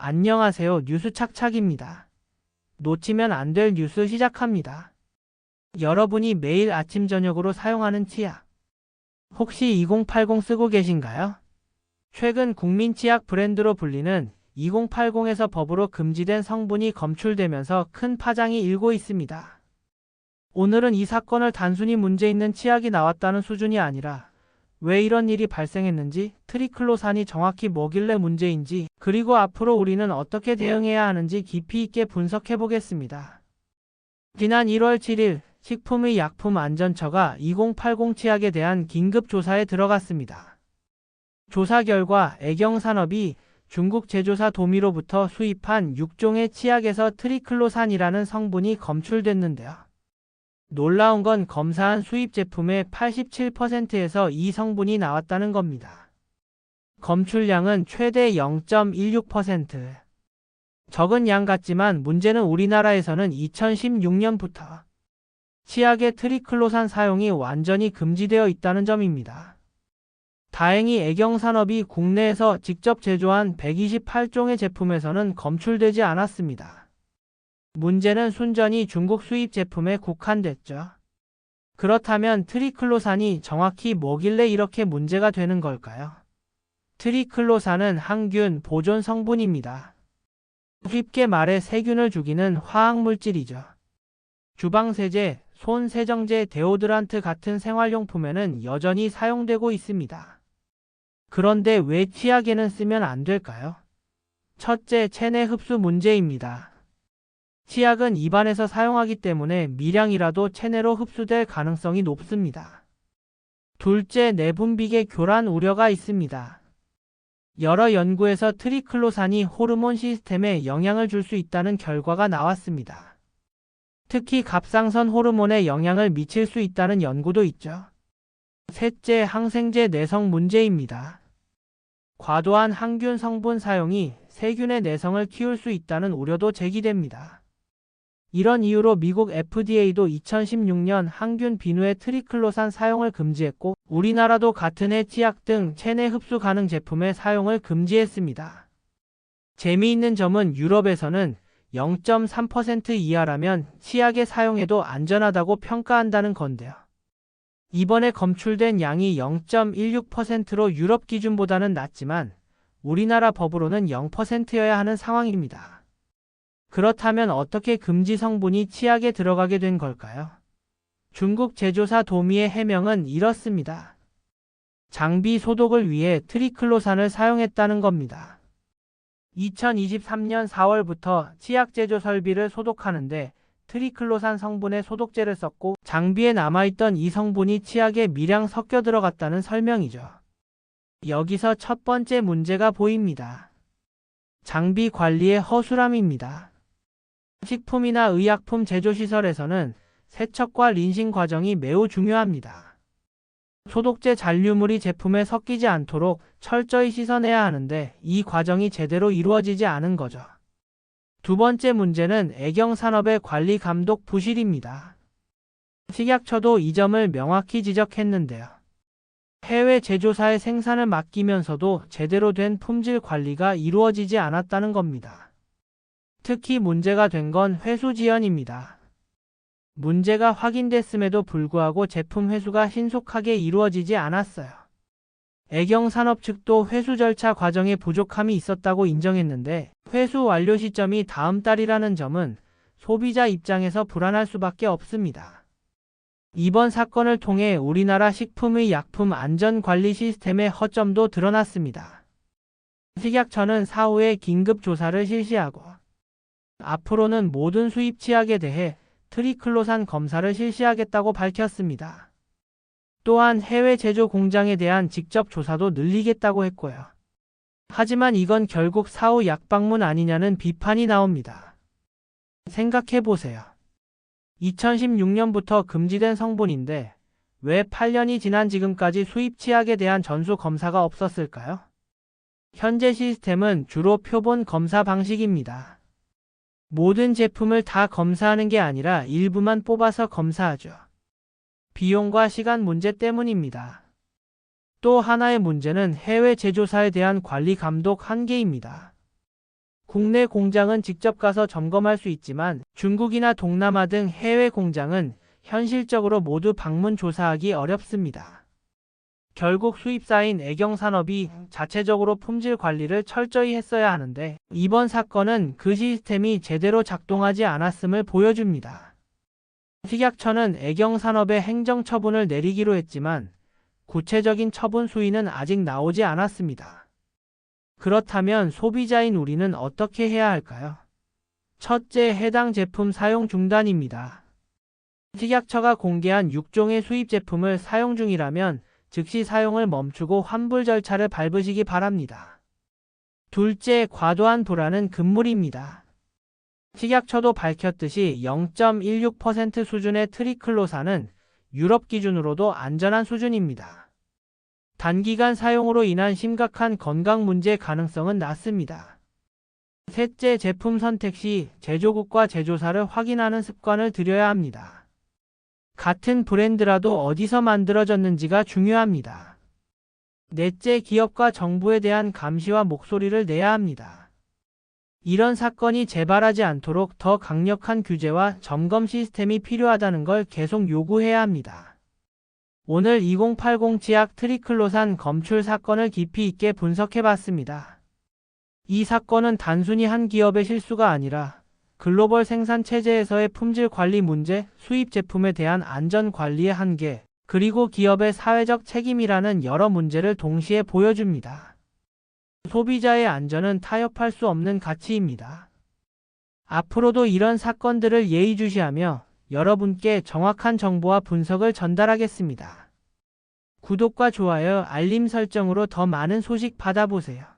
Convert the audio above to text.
안녕하세요. 뉴스 착착입니다. 놓치면 안 될 뉴스 시작합니다. 여러분이 매일 아침 저녁으로 사용하는 치약. 혹시 2080 쓰고 계신가요? 최근 국민 치약 브랜드로 불리는 2080에서 법으로 금지된 성분이 검출되면서 큰 파장이 일고 있습니다. 오늘은 이 사건을 단순히 문제 있는 치약이 나왔다는 수준이 아니라 왜 이런 일이 발생했는지, 트리클로산이 정확히 뭐길래 문제인지, 그리고 앞으로 우리는 어떻게 대응해야 하는지 깊이 있게 분석해 보겠습니다. 지난 1월 7일 식품의 약품안전처가 2080 치약에 대한 긴급 조사에 들어갔습니다. 조사 결과 애경산업이 중국 제조사 도미로부터 수입한 6종의 치약에서 트리클로산이라는 성분이 검출됐는데요. 놀라운 건 검사한 수입 제품의 87%에서 이 성분이 나왔다는 겁니다. 검출량은 최대 0.16%. 적은 양 같지만 문제는 우리나라에서는 2016년부터 치약의 트리클로산 사용이 완전히 금지되어 있다는 점입니다. 다행히 애경산업이 국내에서 직접 제조한 128종의 제품에서는 검출되지 않았습니다. 문제는 순전히 중국 수입 제품에 국한됐죠. 그렇다면 트리클로산이 정확히 뭐길래 이렇게 문제가 되는 걸까요? 트리클로산은 항균 보존 성분입니다. 쉽게 말해 세균을 죽이는 화학물질이죠. 주방세제, 손세정제, 데오드란트 같은 생활용품에는 여전히 사용되고 있습니다. 그런데 왜 치약에는 쓰면 안 될까요? 첫째, 체내 흡수 문제입니다. 치약은 입안에서 사용하기 때문에 미량이라도 체내로 흡수될 가능성이 높습니다. 둘째, 내분비계 교란 우려가 있습니다. 여러 연구에서 트리클로산이 호르몬 시스템에 영향을 줄 수 있다는 결과가 나왔습니다. 특히 갑상선 호르몬에 영향을 미칠 수 있다는 연구도 있죠. 셋째, 항생제 내성 문제입니다. 과도한 항균 성분 사용이 세균의 내성을 키울 수 있다는 우려도 제기됩니다. 이런 이유로 미국 FDA도 2016년 항균 비누의 트리클로산 사용을 금지했고 우리나라도 같은 해 치약 등 체내 흡수 가능 제품의 사용을 금지했습니다. 재미있는 점은 유럽에서는 0.3% 이하라면 치약에 사용해도 안전하다고 평가한다는 건데요. 이번에 검출된 양이 0.16%로 유럽 기준보다는 낮지만 우리나라 법으로는 0%여야 하는 상황입니다. 그렇다면 어떻게 금지 성분이 치약에 들어가게 된 걸까요? 중국 제조사 도미의 해명은 이렇습니다. 장비 소독을 위해 트리클로산을 사용했다는 겁니다. 2023년 4월부터 치약 제조 설비를 소독하는데 트리클로산 성분의 소독제를 썼고 장비에 남아있던 이 성분이 치약에 미량 섞여 들어갔다는 설명이죠. 여기서 첫 번째 문제가 보입니다. 장비 관리의 허술함입니다. 식품이나 의약품 제조시설에서는 세척과 린싱 과정이 매우 중요합니다. 소독제 잔류물이 제품에 섞이지 않도록 철저히 씻어내야 하는데 이 과정이 제대로 이루어지지 않은 거죠. 두 번째 문제는 애경산업의 관리 감독 부실입니다. 식약처도 이 점을 명확히 지적했는데요. 해외 제조사의 생산을 맡기면서도 제대로 된 품질 관리가 이루어지지 않았다는 겁니다. 특히 문제가 된 건 회수 지연입니다. 문제가 확인됐음에도 불구하고 제품 회수가 신속하게 이루어지지 않았어요. 애경산업 측도 회수 절차 과정에 부족함이 있었다고 인정했는데 회수 완료 시점이 다음 달이라는 점은 소비자 입장에서 불안할 수밖에 없습니다. 이번 사건을 통해 우리나라 식품의 약품 안전관리 시스템의 허점도 드러났습니다. 식약처는 사후에 긴급 조사를 실시하고 앞으로는 모든 수입 치약에 대해 트리클로산 검사를 실시하겠다고 밝혔습니다. 또한 해외 제조 공장에 대한 직접 조사도 늘리겠다고 했고요. 하지만 이건 결국 사후 약방문 아니냐는 비판이 나옵니다. 생각해 보세요. 2016년부터 금지된 성분인데 왜 8년이 지난 지금까지 수입 치약에 대한 전수 검사가 없었을까요? 현재 시스템은 주로 표본 검사 방식입니다. 모든 제품을 다 검사하는 게 아니라 일부만 뽑아서 검사하죠. 비용과 시간 문제 때문입니다. 또 하나의 문제는 해외 제조사에 대한 관리 감독 한계입니다. 국내 공장은 직접 가서 점검할 수 있지만 중국이나 동남아 등 해외 공장은 현실적으로 모두 방문 조사하기 어렵습니다. 결국 수입사인 애경산업이 자체적으로 품질 관리를 철저히 했어야 하는데 이번 사건은 그 시스템이 제대로 작동하지 않았음을 보여줍니다. 식약처는 애경산업에 행정처분을 내리기로 했지만 구체적인 처분 수위는 아직 나오지 않았습니다. 그렇다면 소비자인 우리는 어떻게 해야 할까요? 첫째, 해당 제품 사용 중단입니다. 식약처가 공개한 6종의 수입 제품을 사용 중이라면 즉시 사용을 멈추고 환불 절차를 밟으시기 바랍니다. 둘째, 과도한 불안은 금물입니다. 식약처도 밝혔듯이 0.16% 수준의 트리클로사는 유럽 기준으로도 안전한 수준입니다. 단기간 사용으로 인한 심각한 건강 문제 가능성은 낮습니다. 셋째, 제품 선택 시 제조국과 제조사를 확인하는 습관을 들여야 합니다. 같은 브랜드라도 어디서 만들어졌는지가 중요합니다. 넷째, 기업과 정부에 대한 감시와 목소리를 내야 합니다. 이런 사건이 재발하지 않도록 더 강력한 규제와 점검 시스템이 필요하다는 걸 계속 요구해야 합니다. 오늘 2080 지약 트리클로산 검출 사건을 깊이 있게 분석해 봤습니다. 이 사건은 단순히 한 기업의 실수가 아니라 글로벌 생산 체제에서의 품질 관리 문제, 수입 제품에 대한 안전 관리의 한계, 그리고 기업의 사회적 책임이라는 여러 문제를 동시에 보여줍니다. 소비자의 안전은 타협할 수 없는 가치입니다. 앞으로도 이런 사건들을 예의주시하며 여러분께 정확한 정보와 분석을 전달하겠습니다. 구독과 좋아요, 알림 설정으로 더 많은 소식 받아보세요.